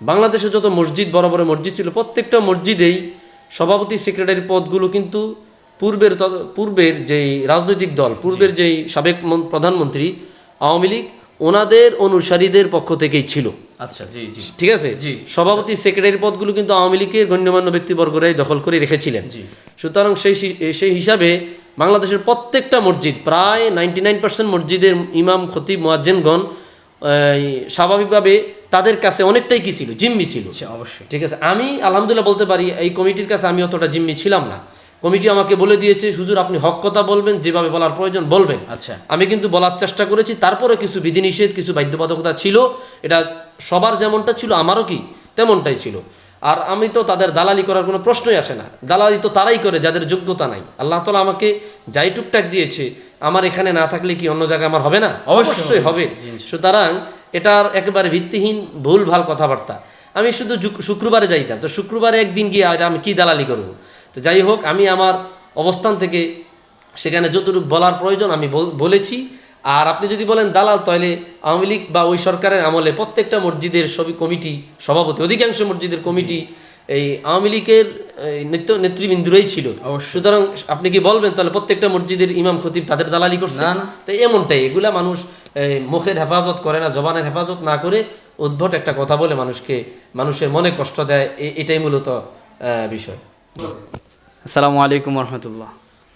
বাংলাদেশে যত মসজিদ বড় বড় মসজিদ ছিল প্রত্যেকটা মসজিদেই সভাপতি সেক্রেটারি পদগুলো কিন্তু পূর্বের পূর্বের যেই রাজনৈতিক দল পূর্বের যেই সাবেক মন- প্রধানমন্ত্রী আওয়ামী লীগ ওনাদের অনুসারীদের পক্ষ থেকেই ছিল। আচ্ছা জি জি। ঠিক আছে? জি। সভাপতি সেক্রেটারি পদগুলো কিন্তু আওয়ামী লীগের গণ্যমান্য ব্যক্তিবর্গরাই দখল করে রেখেছিলেন। জি। সুতরাং সেই সেই হিসাবে বাংলাদেশের প্রত্যেকটা মসজিদ প্রায় নাইনটি নাইন পার্সেন্ট মসজিদের ইমাম খতিব মোয়াজ্জেনগণ স্বাভাবিকভাবে তাদের কাছে অনেকটাই কি ছিল? জিম্মি ছিল। অবশ্যই। ঠিক আছে? আমি আলহামদুলিল্লাহ বলতে পারি এই কমিটির কাছে আমি অতটা জিম্মি ছিলাম না। কমিটি আমাকে বলে দিয়েছে হুজুর আপনি হক কথা বলবেন যেভাবে বলার প্রয়োজন বলবেন। আচ্ছা। আমি কিন্তু বলার চেষ্টা করেছি। তারপরে কিছু বিধিনিষেধ কিছু বাধ্যবাধকতা ছিল। এটা সবার যেমনটা ছিল আমারও কি তেমনটাই ছিল। আর আমি তো তাদের দালালি করার কোনো প্রশ্নই আসে না। দালালি তো তারাই করে যাদের যোগ্যতা নাই। আল্লাহ তালা আমাকে যাই টুকটাক দিয়েছে আমার এখানে না থাকলে কি অন্য জায়গায় আমার হবে না? অবশ্যই হবে। সুতরাং এটার একেবারে ভিত্তিহীন ভুল ভালো কথাবার্তা। আমি শুধু শুক্রবারে যাইতাম। তো শুক্রবারে একদিন গিয়ে আর আমি কি দালালি করব? তো যাই হোক আমি আমার অবস্থান থেকে সেখানে যতটুকু বলার প্রয়োজন আমি বল- বলেছি। আর আপনি যদি বলেন দালাল তাহলে আওয়ামী লীগ বা ওই সরকারের আমলে প্রত্যেকটা মসজিদের সবই কমিটি সভাপতি অধিকাংশ মসজিদের কমিটি এই আওয়ামী লীগের এই, নেতৃ নেতৃবৃন্দুরাই ছিল। সুতরাং আপনি কি বলবেন তাহলে প্রত্যেকটা মসজিদের ইমাম খতিব তাদের দালালি করছে? না, না। তো এমনটাই এগুলা মানুষ এই, মুখের হেফাজত করে না জবানের হেফাজত না করে উদ্ভট একটা কথা বলে মানুষকে মানুষের মনে কষ্ট দেয় এ- এটাই মূলত আহ, বিষয়। আসসালামু আলাইকুম রহমতুল্লাহ।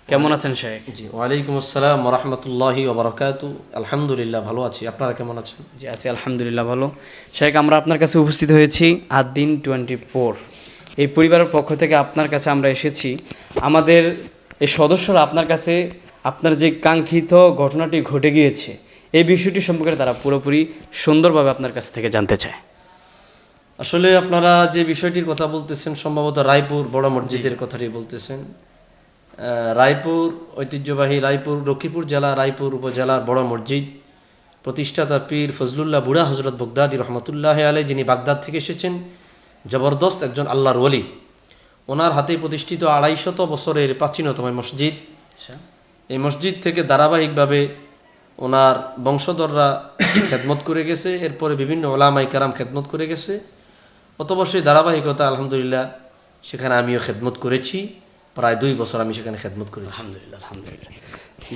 কেমন আছেন শেখ? জি ওয়ালাইকুম আসসালাম রহমতুল্লাহি ওবরাকাতু আলহামদুলিল্লাহ ভালো আছি। আপনারা কেমন আছেন? জি আছি আলহামদুলিল্লাহ ভালো। শেখ আমরা আপনার কাছে উপস্থিত হয়েছি আট দিন টোয়েন্টি ফোর এই পরিবারের পক্ষ থেকে আপনার কাছে আমরা এসেছি। আমাদের এই সদস্যরা আপনার কাছে আপনার যে কাঙ্ক্ষিত ঘটনাটি ঘটে গিয়েছে এই বিষয়টি সম্পর্কে তারা পুরোপুরি সুন্দরভাবে আপনার কাছ থেকে জানতে চায়। আসলে আপনারা যে বিষয়টির কথা বলতেছেন সম্ভবত রায়পুর বড় মসজিদের কথাটি বলতেছেন। রায়পুর ঐতিহ্যবাহী রায়পুর লক্ষ্মীপুর জেলা রায়পুর উপজেলার বড় মসজিদ। প্রতিষ্ঠাতা পীর ফজলুল্লাহ বুড়া হজরত বগদাদি রহমতুল্লাহ আলাই যিনি বাগদাদ থেকে এসেছেন জবরদস্ত একজন আল্লাহর ওলি। ওনার হাতে প্রতিষ্ঠিত আড়াইশত বছরের প্রাচীনতম মসজিদ। আচ্ছা। এই মসজিদ থেকে ধারাবাহিকভাবে ওনার বংশধররা খেদমত করে গেছে এরপরে বিভিন্ন ওলামাই কারাম খেদমত করে গেছে। অতবর সেই ধারাবাহিকতা আলহামদুলিল্লাহ সেখানে আমিও খেদমত করেছি। প্রায় দুই বছর আমি সেখানে খেদমত করেছি। আলহামদুলিল্লাহ আলহামদুলিল্লাহ।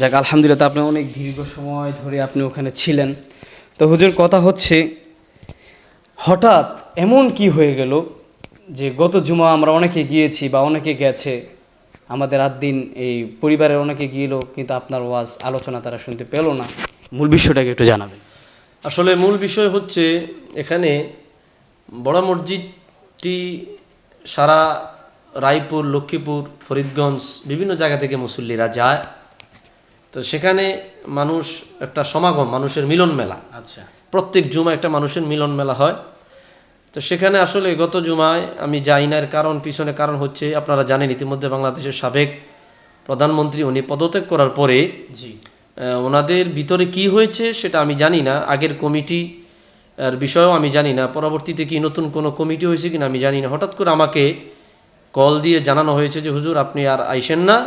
যাক আলহামদুলিল্লাহ আপনি অনেক দীর্ঘ সময় ধরে আপনি ওখানে ছিলেন। তো হুজুর কথা হচ্ছে হঠাৎ এমন কি হয়ে গেল যে গত জুমা আমরা অনেকে গিয়েছি বা অনেকে গেছে আমাদের আট দিন এই পরিবারের অনেকে গিয়েল কিন্তু আপনার ওয়াজ আলোচনা তারা শুনতে পেল না। মূল বিষয়টাকে একটু জানাবেন। আসলে মূল বিষয় হচ্ছে এখানে বড় মসজিদটি সারা রায়পুর লক্ষ্মীপুর ফরিদগঞ্জ বিভিন্ন জায়গা থেকে মুসল্লিরা যায়। তো সেখানে মানুষ একটা সমাগম মানুষের মিলন মেলা। আচ্ছা। প্রত্যেক জুমা একটা মানুষের মিলন মেলা হয়। তো সেখানে আসলে গত জুমায় আমি যাই না এর কারণ পিছনে কারণ হচ্ছে আপনারা জানেন ইতিমধ্যে বাংলাদেশের সাবেক প্রধানমন্ত্রী উনি পদত্যাগ করার পরে জি। ওনাদের ভিতরে কি হয়েছে সেটা আমি জানি না। আগের কমিটি আর বিষয়েও আমি জানি না। পরবর্তীতে কি নতুন কোনো কমিটি হয়েছে কিনা আমি জানি না। হঠাৎ করে আমাকে কল দিয়ে জানানো হয়েছে যে, হুজুর, আপনি আর আইসেন না।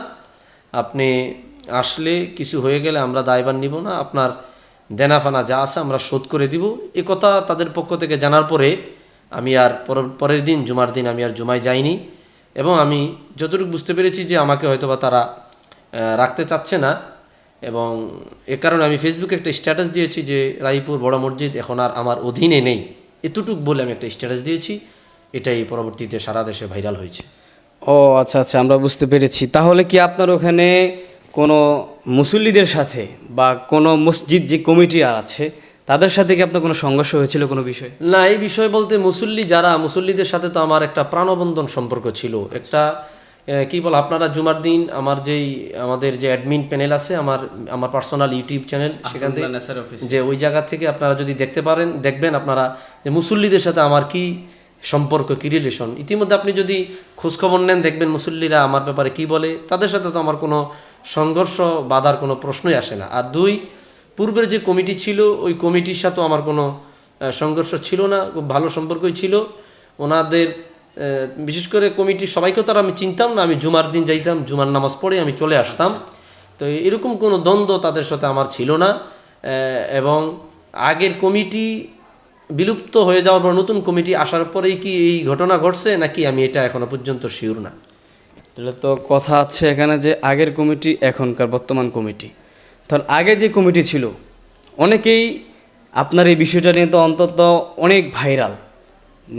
আপনি আসলে কিছু হয়ে গেলে আমরা দায়ভার নিব না। আপনার দেনাফানা যা আছে আমরা শোধ করে দিব। এ কথা তাদের পক্ষ থেকে জানার পরে আমি আর পর- পরের দিন, জুমার দিন আমি আর জুমায় যাইনি। এবং আমি যতটুকু বুঝতে পেরেছি যে, আমাকে হয়তোবা তারা রাখতে চাচ্ছে না। এবং এ কারণে আমি ফেসবুকে একটা স্ট্যাটাস দিয়েছি যে, রায়পুর বড় মসজিদ এখন আর আমার অধীনে নেই। এতটুক বলে আমি একটা স্ট্যাটাস দিয়েছি। এটাই পরবর্তীতে সারা দেশে ভাইরাল হয়েছে। ও আচ্ছা আচ্ছা আমরা বুঝতে পেরেছি। তাহলে কি আপনার ওখানে কোনো মুসল্লিদের সাথে বা কোনো মসজিদ যে কমিটি আছে তাদের সাথে কি আপনার কোনো সংঘর্ষ হয়েছিল কোনো বিষয়? না এই বিষয় বলতে মুসল্লি যারা মুসল্লিদের সাথে তো আমার একটা প্রাণবন্ধন সম্পর্ক ছিল। একটা কি বল আপনারা জুমার দিন আমার যেই আমাদের যে অ্যাডমিন প্যানেল আছে আমার আমার পার্সোনাল ইউটিউব চ্যানেল সেখান থেকে যে ওই জায়গা থেকে আপনারা যদি দেখতে পারেন দেখবেন আপনারা যে মুসল্লিদের সাথে আমার কি সম্পর্ক কি রিলেশন ইতিমধ্যে আপনি যদি খোঁজখবর নেন দেখবেন মুসল্লিরা আমার ব্যাপারে কি বলে তাদের সাথে তো আমার কোনো সংঘর্ষ বাধার কোনো প্রশ্নই আসে না। আর দুই পূর্বের যে কমিটি ছিল ওই কমিটির সাথেও আমার কোনো সংঘর্ষ ছিল না খুব ভালো সম্পর্কই ছিল। ওনাদের বিশেষ করে কমিটির সবাইকেও তারা আমি চিনতাম না। আমি জুমার দিন যাইতাম জুমার নামাজ পড়ে আমি চলে আসতাম। তো এরকম কোনো দ্বন্দ্ব তাদের সাথে আমার ছিল না। এবং আগের কমিটি বিলুপ্ত হয়ে যাওয়ার পর নতুন কমিটি আসার পরেই কি এই ঘটনা ঘটছে নাকি আমি এটা এখনও পর্যন্ত শিওর না? তাহলে তো কথা আছে এখানে যে আগের কমিটি এখনকার বর্তমান কমিটি। তাহলে আগে যে কমিটি ছিল অনেকেই আপনার এই বিষয়টা নিয়ে তো অন্তত অনেক ভাইরাল।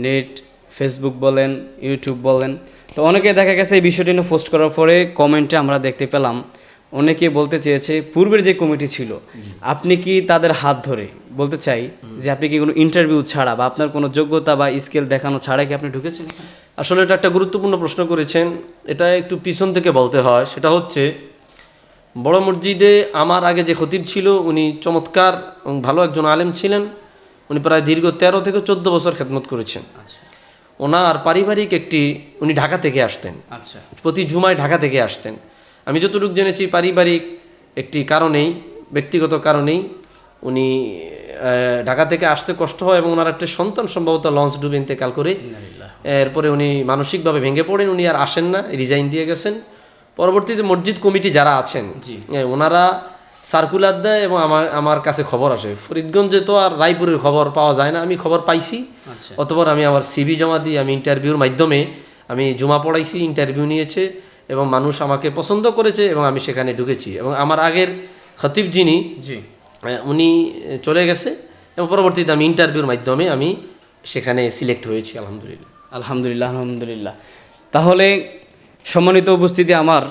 নেট ফেসবুক বলেন ইউটিউব বলেন। তো অনেকে দেখা গেছে এই বিষয়টি নিয়ে পোস্ট করার পরে কমেন্টে আমরা দেখতে পেলাম অনেকে বলতে চেয়েছে পূর্বের যে কমিটি ছিল আপনি কি তাদের হাত ধরে বলতে চাই যে আপনি কি কোনো ইন্টারভিউ ছাড়া বা আপনার কোনো যোগ্যতা বা স্কিল দেখানো ছাড়া কি আপনি ঢুকেছেন আসলে এটা একটা গুরুত্বপূর্ণ প্রশ্ন করেছেন। এটা একটু পিছন থেকে বলতে হয়। সেটা হচ্ছে বড় মসজিদে আমার আগে যে খতিব ছিল উনি চমৎকার এবং ভালো একজন আলেম ছিলেন। উনি প্রায় দীর্ঘ তেরো থেকে চোদ্দ বছর খেদমত করেছেন। আচ্ছা। ওনার পারিবারিক একটি উনি ঢাকা থেকে আসতেন। আচ্ছা। প্রতি জুমায় ঢাকা থেকে আসতেন। আমি যতটুকু জেনেছি পারিবারিক একটি কারণেই ব্যক্তিগত কারণেই উনি ঢাকা থেকে আসতে কষ্ট হয় এবং ওনার একটা সন্তান সম্ভবত লঞ্চ ডুবে ইন্তেকাল করে। এরপরে উনি মানসিকভাবে ভেঙে পড়েন উনি আর আসেন না রিজাইন দিয়ে গেছেন। পরবর্তীতে মসজিদ কমিটি যারা আছেন ওনারা সার্কুলার দেয় এবং আমার আমার কাছে খবর আসে। ফরিদগঞ্জে তো আর রায়পুরের খবর পাওয়া যায় না আমি খবর পাইছি। আচ্ছা। অতপর আমি আমার সিভি জমা দিই আমি ইন্টারভিউর মাধ্যমে আমি জমা পড়াইছি ইন্টারভিউ নিয়েছে এবং মানুষ আমাকে পছন্দ করেছে এবং আমি সেখানে ঢুকেছি। এবং আমার আগের খতিব যিনি উনি চলে গেছে এবং পরবর্তীতে আমি ইন্টারভিউর মাধ্যমে আমি সেখানে সিলেক্ট হয়েছি আলহামদুলিল্লাহ। আলহামদুলিল্লাহ আলহামদুলিল্লাহ। তাহলে সম্মানিত উপস্থিতি আমার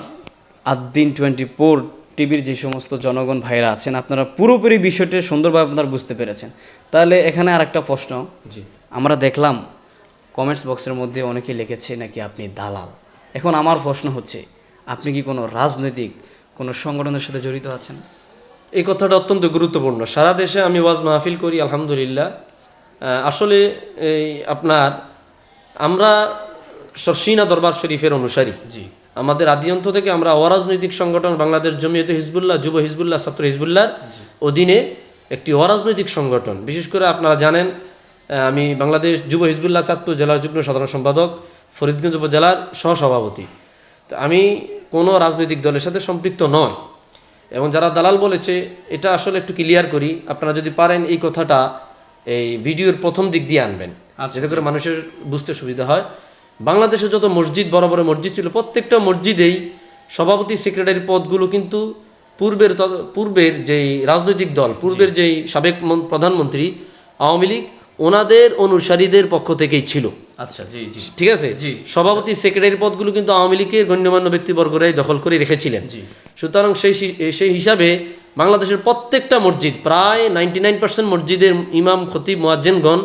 আদ্দিন টোয়েন্টি ফোর টিভির যে সমস্ত জনগণ ভাইরা আছেন আপনারা পুরোপুরি বিষয়টি সুন্দরভাবে আপনারা বুঝতে পেরেছেন। তাহলে এখানে আর একটা প্রশ্ন। জি। আমরা দেখলাম কমেন্টস বক্সের মধ্যে অনেকে লিখেছে নাকি আপনি দালাল। এখন আমার প্রশ্ন হচ্ছে আপনি কি কোনো রাজনৈতিক কোনো সংগঠনের সাথে জড়িত আছেন? এই কথাটা অত্যন্ত গুরুত্বপূর্ণ। সারা দেশে আমি ওয়াজ মাহফিল করি আলহামদুলিল্লাহ। আসলে এই আপনার আমরা সরসিনা দরবার শরীফের অনুসারী। জি। আমাদের আদিয়ন্ত থেকে আমরা অরাজনৈতিক সংগঠন বাংলাদেশ জমিয়তে হিজবুল্লাহ যুব হিজবুল্লাহ ছাত্র হিজবুল্লাহর অধীনে একটি অরাজনৈতিক সংগঠন। বিশেষ করে আপনারা জানেন আমি বাংলাদেশ যুব হিজবুল্লাহ চাঁদপুর জেলার যুগ্ম সাধারণ সম্পাদক ফরিদগঞ্জ উপজেলার সহসভাপতি। তো আমি কোনো রাজনৈতিক দলের সাথে সম্পৃক্ত নয়। এবং যারা দালাল বলেছে এটা আসলে একটু ক্লিয়ার করি। আপনারা যদি পারেন এই কথাটা এই ভিডিওর প্রথম দিক দিয়ে আনবেন। আচ্ছা, যাতে করে মানুষের বুঝতে সুবিধা হয়। বাংলাদেশে যত মসজিদ বড় বড় মসজিদ ছিল প্রত্যেকটা মসজিদেই সভাপতি সেক্রেটারি পদগুলো কিন্তু পূর্বের পূর্বের যেই রাজনৈতিক দল পূর্বের যেই সাবেক প্রধানমন্ত্রী আওয়ামী লীগ ওনাদের অনুসারীদের পক্ষ থেকেই ছিল। আচ্ছা জি জি। ঠিক আছে? জি। সভাপতি সেক্রেটারি পদগুলো কিন্তু আওয়ামী লীগের গণ্যমান্য ব্যক্তিবর্গরাই দখল করে রেখেছিলেন। জি। সুতরাং সেই সেই হিসাবে বাংলাদেশের প্রত্যেকটা মসজিদ প্রায় নাইনটি নাইন পার্সেন্ট মসজিদের ইমাম খতিব মোয়াজ্জেনগণ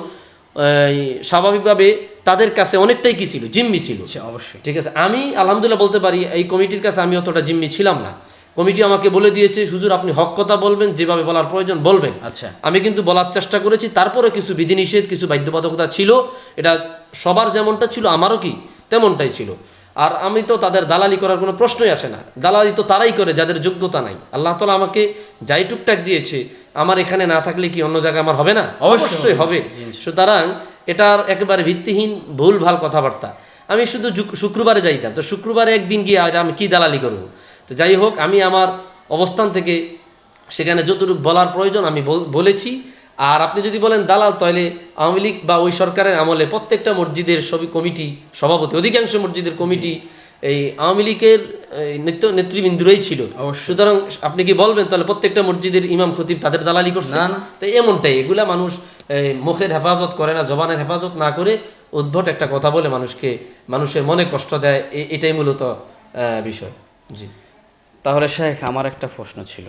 স্বাভাবিকভাবে তাদের কাছে অনেকটাই কি ছিল? জিম্মি ছিল। অবশ্যই। ঠিক আছে? আমি আলহামদুলিল্লাহ বলতে পারি এই কমিটির কাছে আমি অতটা জিম্মি ছিলাম না। কমিটি আমাকে বলে দিয়েছে হুজুর আপনি হক কথা বলবেন যেভাবে বলার প্রয়োজন বলবেন। আচ্ছা। আমি কিন্তু বলার চেষ্টা করেছি তারপরে কিছু বিধিনিষেধ কিছু বাধ্যবাধকতা ছিল। এটা সবার যেমনটা ছিল আমারও কি তেমনটাই ছিল। আর আমি তো তাদের দালালি করার কোনো প্রশ্নই আসে না। দালালি তো তারাই করে যাদের যোগ্যতা নাই। আল্লাহ তালা আমাকে যাই টুকটাক দিয়েছে আমার এখানে না থাকলে কি অন্য জায়গায় আমার হবে না? অবশ্যই হবে। সুতরাং এটার একেবারে ভিত্তিহীন ভুল ভালো কথাবার্তা। আমি শুধু শুক্রবারে যাইতাম। তো শুক্রবারে একদিন গিয়ে আর আমি কি দালালি করব? তো যাই হোক আমি আমার অবস্থান থেকে সেখানে যতটুকু বলার প্রয়োজন আমি বল- বলেছি। আর আপনি যদি বলেন দালাল তাহলে আওয়ামী লীগ বা ওই সরকারের আমলে প্রত্যেকটা মসজিদের সবই কমিটি সভাপতি অধিকাংশ মসজিদের কমিটি এই আওয়ামী লীগের নেতৃ নেতৃবৃন্দুরাই ছিল। সুতরাং আপনি কি বলবেন তাহলে প্রত্যেকটা মসজিদের ইমাম খতিব তাদের দালালি করছে? না, না। তো এমনটাই এগুলা মানুষ মুখের হেফাজত করে না জবানের হেফাজত না করে উদ্ভট একটা কথা বলে মানুষকে মানুষের মনে কষ্ট দেয় এটাই মূলত বিষয়। জি। তাহলে শেখ, আমার একটা প্রশ্ন ছিল।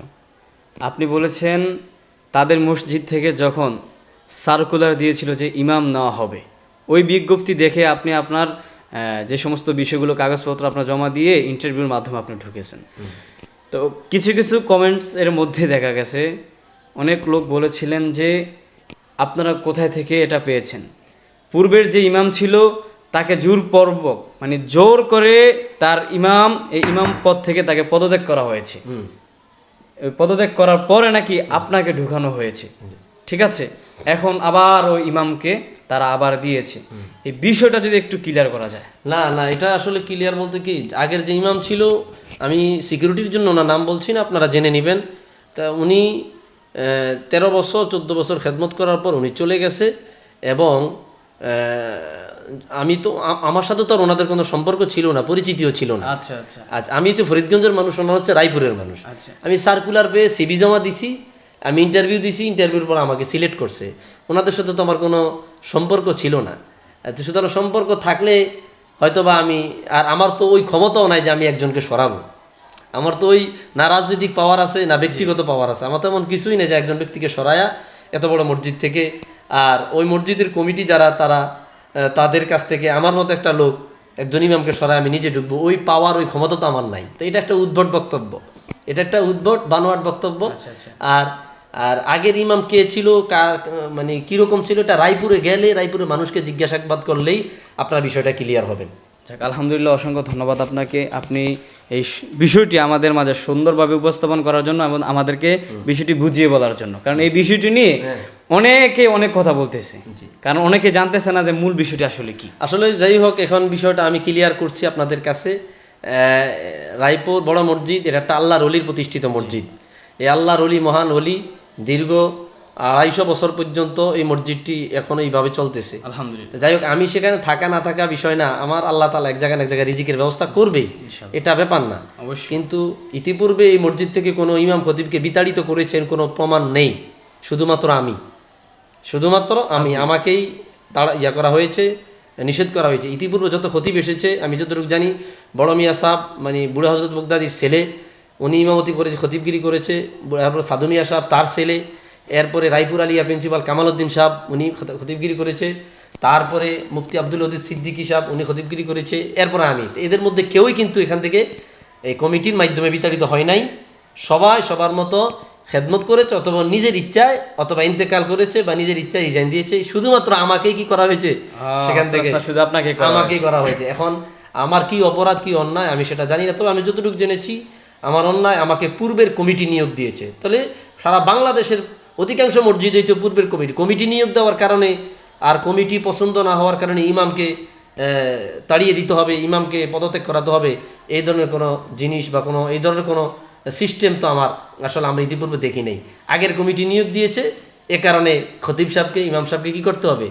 আপনি বলেছেন, তাদের মসজিদ থেকে যখন সার্কুলার দিয়েছিল যে ইমাম নেওয়া হবে, ওই বিজ্ঞপ্তি দেখে আপনি আপনার যে সমস্ত বিষয়গুলো কাগজপত্র আপনার জমা দিয়ে ইন্টারভিউর মাধ্যমে আপনি ঢুকেছেন। তো কিছু কিছু কমেন্টস এর মধ্যে দেখা গেছে, অনেক লোক বলেছিলেন যে, আপনারা কোথায় থেকে এটা পেয়েছেন? পূর্বের যে ইমাম ছিল তাকে জোরপূর্বক মানে জোর করে তার ইমাম এই ইমাম পদ থেকে তাকে পদত্যাগ করা হয়েছে। পদত্যাগ করার পরে নাকি আপনাকে ঢুকানো হয়েছে। ঠিক আছে? এখন আবার ওই ইমামকে তারা আবার দিয়েছে। এই বিষয়টা যদি একটু ক্লিয়ার করা যায়। না না এটা আসলে ক্লিয়ার বলতে কি আগের যে ইমাম ছিল আমি সিকিউরিটির জন্য ওনার নাম বলছি না আপনারা জেনে নেবেন। তা উনি তেরো বছর চোদ্দ বছর খেদমত করার পর উনি চলে গেছে এবং আমি তো আমার সাথে তো আর ওনাদের কোনো সম্পর্ক ছিল না পরিচিতিও ছিল না। আচ্ছা আচ্ছা। আচ্ছা আমি হচ্ছে ফরিদগঞ্জের মানুষ ওনার হচ্ছে রায়পুরের মানুষ। আচ্ছা। আমি সার্কুলার পেয়ে সিবি জমা দিছি আমি ইন্টারভিউ দিছি ইন্টারভিউর পর আমাকে সিলেক্ট করছে। ওনাদের সাথে তো আমার কোনো সম্পর্ক ছিল না। তো সুতরাং সম্পর্ক থাকলে হয়তো বা আমি আর আমার তো ওই ক্ষমতাও নাই যে আমি একজনকে সরাবো। আমার তো ওই না রাজনৈতিক পাওয়ার আছে না ব্যক্তিগত পাওয়ার আছে। আমার তো এমন কিছুই নেই যে একজন ব্যক্তিকে সরায়া এত বড় মসজিদ থেকে আর ওই মসজিদের কমিটি যারা তারা তাদের কাছ থেকে আমার মতো একটা লোক একজন ইমামকে সরায় আমি নিজে ঢুকবো। ওই পাওয়ার ওই ক্ষমতা তো আমার নাই। তো এটা একটা উদ্ভট বক্তব্য। এটা একটা উদ্ভট বানোয়াট বক্তব্য। আচ্ছা আচ্ছা। আর আর আগের ইমাম কে ছিল কার মানে কীরকম ছিল এটা রায়পুরে গেলে রায়পুরে মানুষকে জিজ্ঞাসাবাদ করলেই আপনার বিষয়টা ক্লিয়ার হবেন যাক আলহামদুলিল্লাহ অসংখ্য ধন্যবাদ আপনাকে। আপনি এই বিষয়টি আমাদের মাঝে সুন্দরভাবে উপস্থাপন করার জন্য এবং আমাদেরকে বিষয়টি বুঝিয়ে বলার জন্য। কারণ এই বিষয়টি নিয়ে অনেকে অনেক কথা বলতেছে। কারণ অনেকে জানতেছে না যে মূল বিষয়টি আসলে কি। আসলে যাই হোক এখন বিষয়টা আমি ক্লিয়ার করছি আপনাদের কাছে। রায়পুর বড় মসজিদ এটা একটা আল্লাহর অলির প্রতিষ্ঠিত মসজিদ। এই আল্লাহর অলি মহান অলি দীর্ঘ আড়াইশো বছর পর্যন্ত এই মসজিদটি এখনও এইভাবে চলতেছে। আলহামদুলিল্লাহ। যাই হোক আমি সেখানে থাকা না থাকা বিষয় না আমার আল্লাহ তালা এক জায়গায় এক জায়গায় রিজিকের ব্যবস্থা করবেই। এটা ব্যাপার না। অবশ্যই। কিন্তু ইতিপূর্বে এই মসজিদ থেকে কোনো ইমাম খতিবকে বিতাড়িত করেছেন কোনো প্রমাণ নেই। শুধুমাত্র আমি। শুধুমাত্র আমি, আমাকেই তাড়া, ইয়া করা হয়েছে, নিষেধ করা হয়েছে। ইতিপূর্বে যত খতিব এসেছে, আমি যতটুকু জানি, বড় মিয়া সাহ মানে বুড়ো হজরত বগদাদির ছেলে, উনি ইমামতি করেছে, খতিবগিরি করেছে, তারপর সাধু মিয়া সাহেব তার ছেলে, এরপরে রায়পুর আলিয়া প্রিন্সিপাল কামালউদ্দিন সাহেব, উনি খত- খতিবগিরি করেছে, তারপরে মুফতি আব্দুল অদিদ সিদ্দিকী সাহেব, উনি খতিবগিরি করেছে, এরপরে আমি। এদের মধ্যে কেউই কিন্তু এখান থেকে, এই কমিটির মাধ্যমে বিতাড়িত হয় নাই। সবাই সবার মতো খেদমত করেছে অথবা নিজের ইচ্ছায় অথবা ইন্তেকাল করেছে বা নিজের ইচ্ছায় রিজাইন দিয়েছে শুধুমাত্র আমাকেই কি করা হয়েছে? সেখান থেকে শুধু আপনাকে আমাকেই করা হয়েছে। এখন আমার কি অপরাধ কি অন্যায় আমি সেটা জানি না। তবে আমি যতটুকু জেনেছি আমার অন্যায় আমাকে পূর্বের কমিটি নিয়োগ দিয়েছে। তাহলে সারা বাংলাদেশের অধিকাংশ মসজিদেই তো পূর্বের কমিটি। কমিটি নিয়োগ দেওয়ার কারণে আর কমিটি পছন্দ না হওয়ার কারণে ইমামকে আহ, তাড়িয়ে দিতে হবে ইমামকে পদত্যাগ করাতে হবে। এই ধরনের কোনো জিনিস বা কোনো এই ধরনের কোনো সিস্টেম তো আমার আসলে আমরা ইতিপূর্বে দেখি নেই। আগের কমিটি নিয়োগ দিয়েছে এ কারণে খতিব সাহেবকে ইমাম সাহেবকে কী করতে হবে?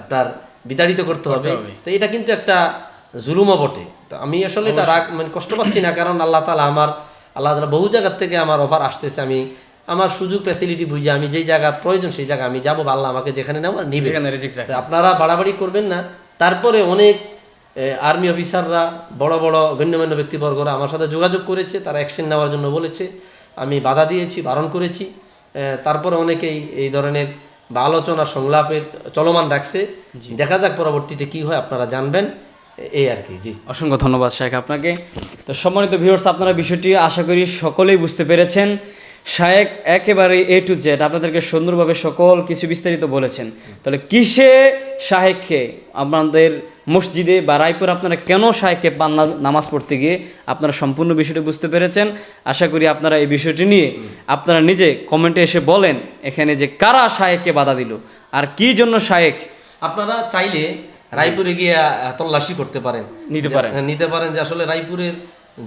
আপনার বিতাড়িত করতে হবে। তো এটা কিন্তু একটা জুলুমও বটে। তো আমি আসলে এটা রাগ মানে কষ্ট পাচ্ছি না কারণ আল্লাহ তালা আমার আল্লাহ তালা বহু জায়গার থেকে আমার অফার আসতেছে। আমি আমার সুযোগ ফ্যাসিলিটি বুঝে আমি যেই জায়গার প্রয়োজন সেই জায়গা আমি যাব আল্লাহ আমাকে যেখানে নেওয়ার নিবে। আপনারা বাড়াবাড়ি করবেন না। তারপরে অনেক আর্মি অফিসাররা বড় বড় গণ্যমান্য ব্যক্তিবর্গরা আমার সাথে যোগাযোগ করেছে তারা অ্যাকশন নেওয়ার জন্য বলেছে। আমি বাধা দিয়েছি বারণ করেছি। তারপরে অনেকেই এই ধরনের বা আলোচনা সংলাপের চলমান রাখছে। দেখা যাক পরবর্তীতে কি হয় আপনারা জানবেন। এই আর কি জি। অসংখ্য ধন্যবাদ শেখ আপনাকে। তো সম্মানিত ভিউয়ার্স আপনারা বিষয়টি আশা করি সকলেই বুঝতে পেরেছেন। শায়েক একেবারে এ টু জেড আপনাদেরকে সুন্দরভাবে সকল কিছু বিস্তারিত বলেছেন। তাহলে কিসে শাহেককে আপনাদের মসজিদে বা রায়পুর আপনারা কেন শাহেককে পান না নামাজ পড়তে গিয়ে? আপনারা সম্পূর্ণ বিষয়টি বুঝতে পেরেছেন। আশা করি আপনারা এই বিষয়টি নিয়ে আপনারা নিজে কমেন্টে এসে বলেন এখানে যে কারা শাহেককে বাধা দিল আর কি জন্য শায়েক? আপনারা চাইলে রায়পুরে গিয়ে তল্লাশি করতে পারেন। নিতে পারেন। নিতে পারেন যে আসলে রায়পুরের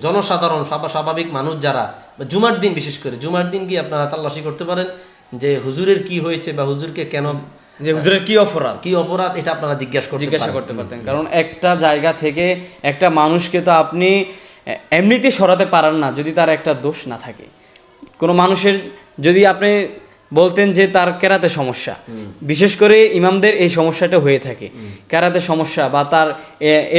জনসাধারণ স্বাভাবিক মানুষ যারা জুমার দিন বিশেষ করে জুমার দিন গিয়ে আপনারা তল্লাশি করতে পারেন যে হুজুরের কি হয়েছে বা হুজুরকে কেন যে হুজুরের কি অপরাধ? কি অপরাধ এটা আপনারা জিজ্ঞাসা করতে জিজ্ঞাসা করতে পারতেন। কারণ একটা জায়গা থেকে একটা মানুষকে তো আপনি এমনিতে সরাতে পারেন না যদি তার একটা দোষ না থাকে। কোনো মানুষের যদি আপনি বলতেন যে তার কেরাতে সমস্যা। বিশেষ করে ইমামদের এই সমস্যাটা হয়ে থাকে। কেরাতে সমস্যা বা তার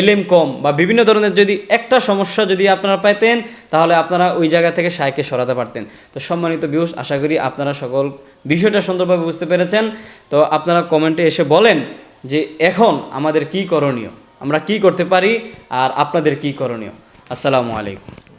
এলেম কম বা বিভিন্ন ধরনের যদি একটা সমস্যা যদি আপনারা পাইতেন তাহলে আপনারা ওই জায়গা থেকে সাইকে সরাতে পারতেন। তো সম্মানিত বিউস আশা করি আপনারা সকল বিষয়টা সুন্দরভাবে বুঝতে পেরেছেন। তো আপনারা কমেন্টে এসে বলেন যে এখন আমাদের কি করণীয়? আমরা কি করতে পারি? আর আপনাদের কি করণীয়? আসসালামু আলাইকুম।